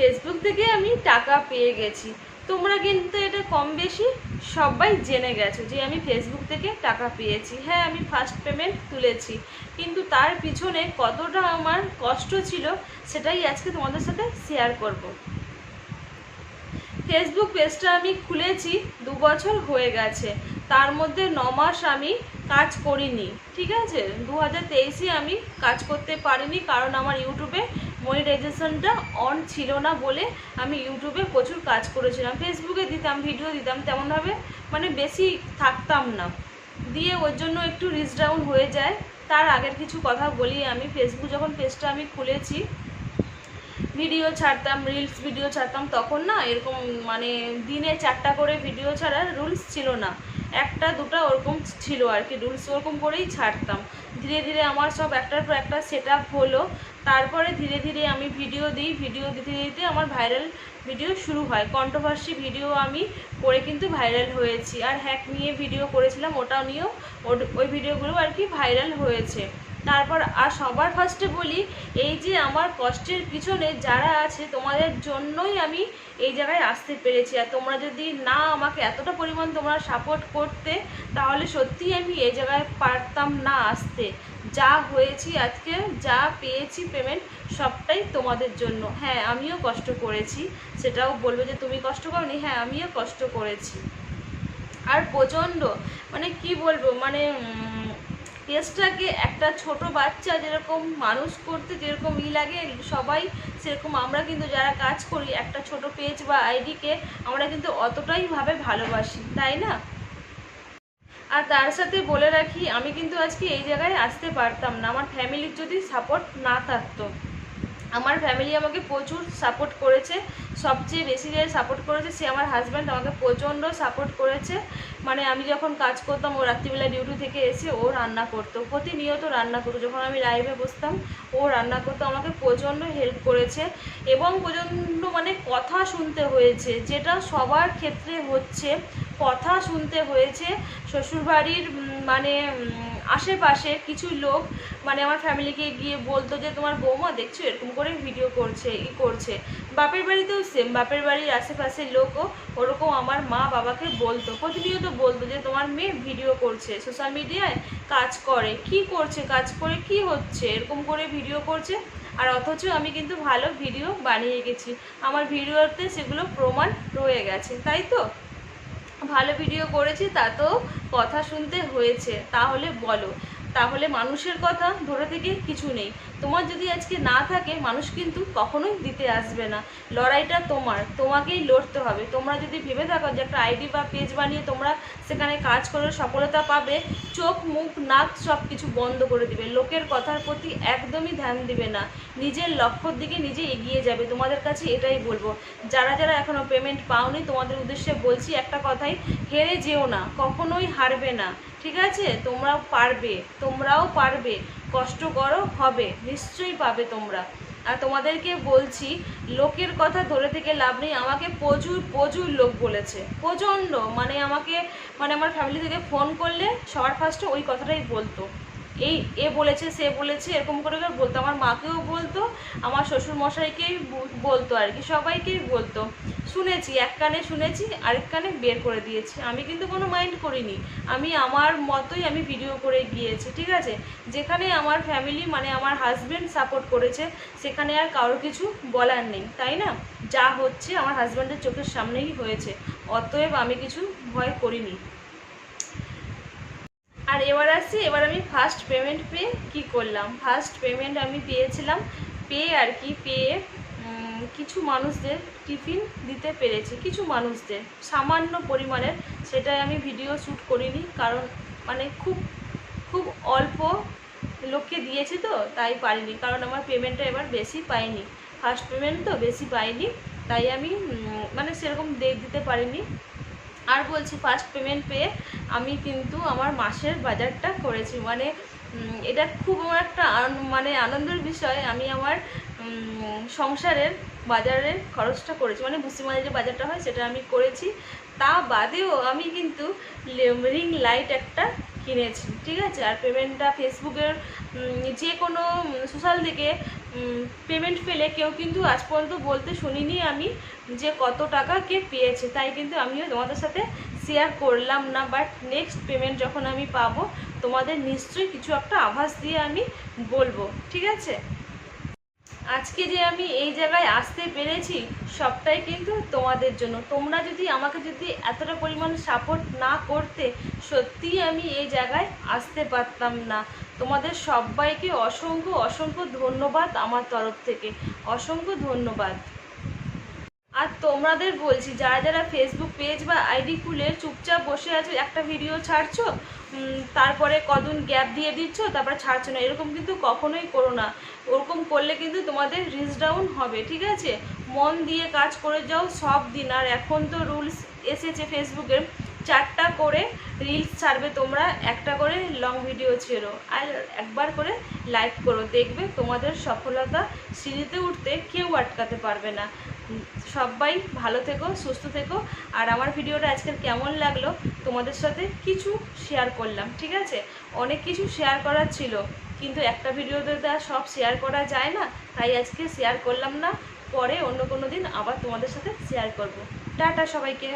Facebook থেকে আমি টাকা পেয়ে গেছি। তোমরা কিন্তু এটা কম বেশি সবাই জেনে গেছো যে আমি ফেসবুক থেকে টাকা পেয়েছি। হ্যাঁ আমি ফার্স্ট পেমেন্ট তুলেছি, কিন্তু তার পিছনে কতটা আমার কষ্ট ছিল সেটাই আজকে তোমাদের সাথে শেয়ার করব। ফেসবুক পেজটা আমি খুলেছি, দু বছর হয়ে গেছে। তার মধ্যে ন মাস আমি কাজ করিনি, ঠিক আছে? দু হাজার আমি কাজ করতে পারিনি, কারণ আমার ইউটিউবে মনিটাইজেশনটা অন ছিল না বলে আমি ইউটিউবে প্রচুর কাজ করেছিলাম। ফেসবুকে দিতাম ভিডিও দিতাম, তেমনভাবে মানে বেশি থাকতাম না। দিয়ে ওর জন্য একটু রিচ ডাউন হয়ে যায়। তার আগের কিছু কথা বলি আমি। ফেসবুক যখন পেজটা আমি খুলেছি ভিডিও ছাড়তাম রিলস ভিডিও ছাড়তাম, তখন না এরকম মানে দিনে চারটা করে ভিডিও ছাড়ার রুলস ছিল না। একটা, দুটা ওরকম ছিল আর কি রুলস ওরকম করেই ছাড়তাম। ধীরে ধীরে আমার সব একটার পর একটা সেট হলো। তারপরে ধীরে ধীরে আমি ভিডিও দিই ভিডিও দিতে দিতে আমার ভাইরাল ভিডিও শুরু হয়। কন্ট্রোভার্সি ভিডিও আমি করে কিন্তু ভাইরাল হয়েছি। আর হ্যাক নিয়ে ভিডিও করেছিলাম, ওটা নিয়েও ওই ভিডিওগুলো আর কি ভাইরাল হয়েছে। তারপর আর সবার ফার্স্টে বলি, এই যে আমার কষ্টের পিছনে যারা আছে, তোমাদের জন্যই আমি এই জায়গায় আসতে পেরেছি। আর তোমরা যদি না আমাকে এতটা পরিমাণ তোমরা সাপোর্ট করতে, তাহলে সত্যিই আমি এই জায়গায় পারতাম না আসতে। যা হয়েছি আজকে, যা পেয়েছি পেমেন্ট সবটাই তোমাদের জন্য। হ্যাঁ আমিও কষ্ট করেছি। সেটাও বলবে যে, তুমি কষ্ট করনি? হ্যাঁ আমিও কষ্ট করেছি। আর প্রচণ্ড মানে কি বলব মানে পেজটাকে একটা ছোট বাচ্চা যেরকম মানুষ করতে যেরকম ই লাগে, সবাই সেরকম। আমরা কিন্তু যারা কাজ করি, একটা ছোট পেজ বা আইডিকে আমরা কিন্তু অতটাই ভাবে ভালোবাসি, তাই না? আর তার সাথে বলে রাখি, আমি কিন্তু আজকে এই জায়গায় আসতে পারতাম না। আমার ফ্যামিলির যদি সাপোর্ট না থাকতো, আমার ফ্যামিলি আমাকে প্রচুর সাপোর্ট করেছে। সবচেয়ে বেশি যে সাপোর্ট করেছে, সে আমার হাজব্যান্ড আমাকে প্রচণ্ড সাপোর্ট করেছে। মানে আমি যখন কাজ করতাম, ও রাত্রিবেলা ডিউটি থেকে এসে ও রান্না করতো। প্রতিনিয়ত রান্না করতো। যখন আমি লাইভে বসতাম, ও রান্না করতো। আমাকে প্রচণ্ড হেল্প করেছে এবং প্রচণ্ড মানে কথা শুনতে হয়েছে, যেটা সবার ক্ষেত্রে হচ্ছে। কথা শুনতে হয়েছে। শ্বশুরবাড়ির মানে আশেপাশে কিছু লোক মানে আমার ফ্যামিলিকে গিয়ে বলতো যে, তোমার বৌমা দেখছ? এরকম করে ভিডিও করছে, ই করছে। বাপের বাড়িতেও সেম বাপের বাড়ির আশেপাশের লোকও ওরকম আমার মা বাবাকে বলতো। প্রতিনিয়ত বলতো যে, তোমার মেয়ে ভিডিও করছে সোশ্যাল মিডিয়ায় কাজ করে। কি করছে? কাজ করে কি হচ্ছে? এরকম করে ভিডিও করছে। আর অথচ আমি কিন্তু ভালো ভিডিও বানিয়ে গেছি আমার ভিডিওতে সেগুলো প্রমাণ রয়ে গেছে, তাই তো? ভালো ভিডিও করেছি তাতেও কথা শুনতে হয়েছে। তাহলে বলো। তাহলে মানুষের কথা ধরে থেকে কিছু নেই। তোমার যদি আজকে না থাকে, মানুষ কিন্তু কখনোই দিতে আসবে না। লড়াইটা তোমার, তোমাকেই লড়তে হবে। তোমরা যদি ভেবে থাকো যে একটা আইডি বা পেজ বানিয়ে তোমরা সেখানে কাজ করে সফলতা পাবে, চোখ, মুখ, নাক সব কিছু বন্ধ করে দিবে। লোকের কথার প্রতি একদমই ধ্যান দিবে না। নিজের লক্ষ্যর দিকে নিজে এগিয়ে যাবে। তোমাদের কাছে এটাই বলব। যারা যারা এখনও পেমেন্ট পাওনি, তোমাদের উদ্দেশ্যে বলছি একটা কথাই, হেরে যেও না। কখনোই হারবে না। ঠিক আছে? তোমরাও পারবে। তোমরাও পারবে। কষ্ট করো, হবে, নিশ্চয়ই পাবে তোমরা। আর তোমাদেরকে বলছি, লোকের কথা ধরে থেকে লাভ নেই। আমাকে প্রচুর প্রচুর লোক বলেছে। প্রচণ্ড। মানে আমাকে মানে আমার ফ্যামিলি থেকে ফোন করলে সবার ফার্স্টে ওই কথাটাই বলতো। এই, এ বলেছে, সে বলেছে, এরকম করে করে বলতো। আমার মাকেও বলতো, আমার শ্বশুর মশাইকেই বলতো আর কি, সবাইকেই বলতো। শুনেছি, এক কানে শুনেছি, আরেক কানে বের করে দিয়েছি। আমি কিন্তু কোনো মাইন্ড করিনি। আমি আমার মতোই আমি ভিডিও করে গিয়েছি, ঠিক আছে? যেখানে আমার ফ্যামিলি মানে আমার হাজব্যান্ড সাপোর্ট করেছে, সেখানে আর কারও কিছু বলার নেই, তাই না? যা হচ্ছে আমার হাজব্যান্ডের চোখের সামনেই হয়েছে। অতএব আমি কিছু ভয় করিনি। আর এবার আসছি এবার আমি ফার্স্ট পেমেন্ট পেয়ে কি করলাম? ফার্স্ট পেমেন্ট আমি পেয়েছিলাম, পেয়ে আর কি, পেয়ে কিছু মানুষদের টিফিন দিতে পেরেছি, কিছু মানুষদের। সামান্য পরিমাণের, সেটাই আমি ভিডিও শ্যুট করিনি, কারণ মানে খুব খুব অল্প লোককে দিয়েছি তো, তাই পারিনি, কারণ আমার পেমেন্টটা এবার বেশি পাইনি। ফার্স্ট পেমেন্ট তো বেশি পাইনি, তাই আমি মানে সেরকম দিতে পারিনি। আর বলছি ফার্স্ট পেমেন্ট পেয়ে আমি কিন্তু আমার মাসের বাজারটা করেছি। মানে এটা খুব আমার একটা মানে আনন্দের বিষয়। আমি আমার সংসারের বাজারের খরচটা করেছি। মানে ভুসিমালে যে বাজারটা হয়, সেটা আমি করেছি। তা বাদেও আমি কিন্তু রিং লাইট একটা কিনেছি। ঠিক আছে? আর পেমেন্টটা ফেসবুকের যে কোনো সোশ্যাল থেকে পেমেন্ট পেলে কেউ কিন্তু আজ পর্যন্ত বলতে শুনিনি আমি যে কত টাকা কে পেয়েছে। তাই কিন্তু আমিও তোমাদের সাথে শেয়ার করলাম না বাট নেক্সট পেমেন্ট যখন আমি পাবো, তোমাদের নিশ্চয়ই কিছু একটা আভাস দিয়ে আমি বলব। ঠিক আছে? আজকে যে আমি এই জায়গায় আসতে পেরেছি, সবটাই কিন্তু তোমাদের জন্য। তোমরা যদি আমাকে যদি এতটা পরিমাণ সাপোর্ট না করতে, সত্যিই আমি এই জায়গায় আসতে পারতাম না। তোমাদের সবাইকে অসংখ্য অসংখ্য ধন্যবাদ আমার তরফ থেকে। অসংখ্য ধন্যবাদ। আর তোমাদের বলছি, যারা যারা ফেসবুক পেজ বা আইডি খুলে চুপচাপ বসে আছো, একটা ভিডিও ছাড়ছো তারপরে কদিন গ্যাপ দিয়ে দিচ্ছ, তারপরে ছাড়ছো না। এরকম কিন্তু কখনোই করো না। ওরকম করলে কিন্তু তোমাদের রিচ ডাউন হবে, ঠিক আছে? মন দিয়ে কাজ করে যাও সব দিন। আর এখন তো রুলস এসেছে ফেসবুকের চারটা করে রিলস ছাড়বে তোমরা, একটা করে লং ভিডিও ছেড়ো। আর একবার করে লাইক করো। দেখবে তোমাদের সফলতা সিঁড়িতে উঠতে কেউ আটকাতে পারবে না। সবাই ভালো থেকো, সুস্থ থেকো। আর আমার ভিডিওটা আজকের কেমন লাগল তোমাদের সাথে কিছু শেয়ার করলাম, ঠিক আছে? অনেক কিছু শেয়ার করার ছিল, কিন্তু একটা ভিডিওতে তো সব শেয়ার করা যায় না, তাই আজকে শেয়ার করলাম না। পরে অন্য কোনো দিন আবার তোমাদের সাথে শেয়ার করব। টাটা সবাইকে।